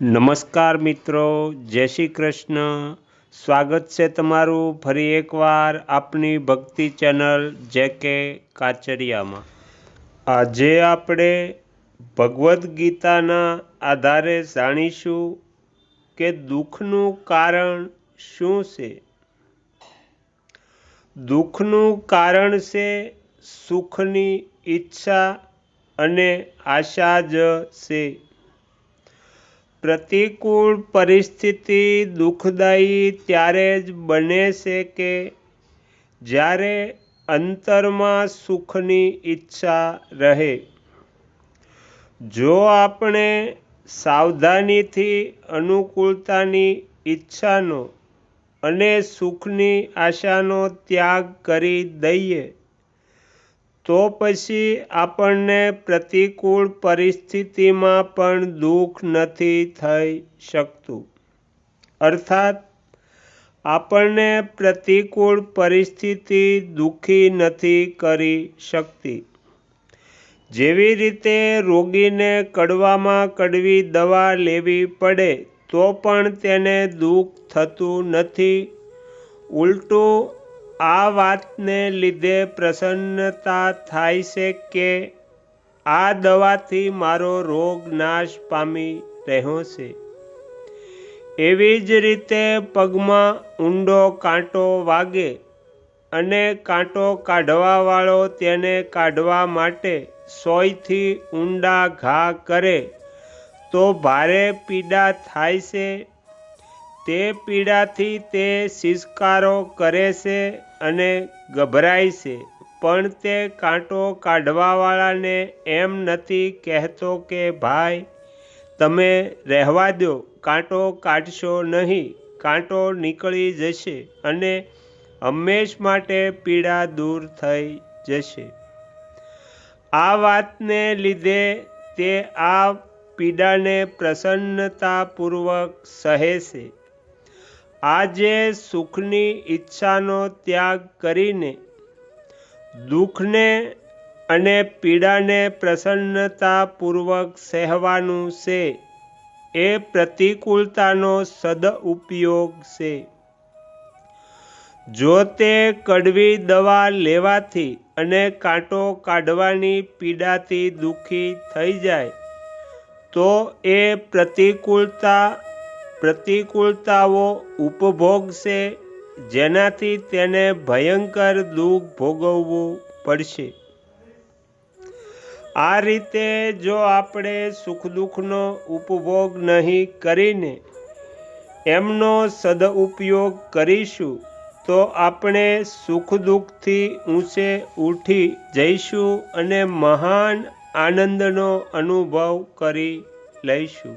નમસ્કાર મિત્રો, જય શ્રી કૃષ્ણ. સ્વાગત છે તમારું ફરી એકવાર આપની ભક્તિ ચેનલ જે કે કાચરિયામાં આજે આપણે ભગવદ્ ગીતાના આધારે જાણીશું કે દુઃખનું કારણ શું છે. દુઃખનું કારણ છે સુખની ઈચ્છા અને આશા જ છે. પ્રતિકૂળ પરિસ્થિતિ દુઃખદાયી ત્યારે જ બને છે કે જ્યારે અંતરમાં સુખની ઈચ્છા રહે. જો આપણે સાવધાનીથી અનુકૂળતાની ઈચ્છાનો અને સુખની આશાનો ત્યાગ કરી દઈએ તો પછી આપણને પ્રતિકૂળ પરિસ્થિતિમાં પણ દુઃખ નથી થઈ શકતું. અર્થાત, આપણને પ્રતિકૂળ પરિસ્થિતિ દુઃખી નથી કરી શકતી. જેવી રીતે રોગીને કડવામાં કડવી દવા લેવી પડે, તો પણ તેને દુઃખ થતું નથી. ઉલટું આ વાતને લીધે પ્રસન્નતા થાય છે કે આ દવાથી મારો રોગ નાશ પામી રહ્યો છે. એવી જ રીતે પગમાં ઊંડો કાંટો વાગે અને કાંટો કાઢવાવાળો તેને કાઢવા માટે સોયથી ઊંડા ઘા કરે તો ભારે પીડા થાય છે તે પીડાથી તે સિસકારો કરે છે અને ગભરાય છે. પણ તે કાંટો કાઢવાવાળાને એમ નથી કહેતો કે, ભાઈ, તમે રહેવા દો. કાંટો કાઢશો નહીં. કાંટો નીકળી જશે અને હંમેશ માટે પીડા દૂર થઈ જશે. આ વાતને લીધે તે આ પીડાને પ્રસન્નતાપૂર્વક સહે છે. આજે સુખની ઈચ્છાનો ત્યાગ કરીને દુઃખને અને પીડાને પ્રસન્નતાપૂર્વક સહેવાનું છે. એ પ્રતિકૂળતાનો સદઉપયોગ છે. જો તે કડવી દવા લેવાથી અને કાંટો કાઢવાની પીડાથી દુઃખી થઈ જાય, તો એ પ્રતિકૂળતા પ્રતિકૂળતાઓ ઉપભોગશે, જેનાથી તેને ભયંકર દુઃખ ભોગવવું પડશે. આ રીતે જો આપણે સુખ દુઃખનો ઉપભોગ નહીં કરીને એમનો સદઉપયોગ કરીશું, તો આપણે સુખ દુઃખથી ઊંચે ઉઠી જઈશું અને મહાન આનંદનો અનુભવ કરી લઈશું.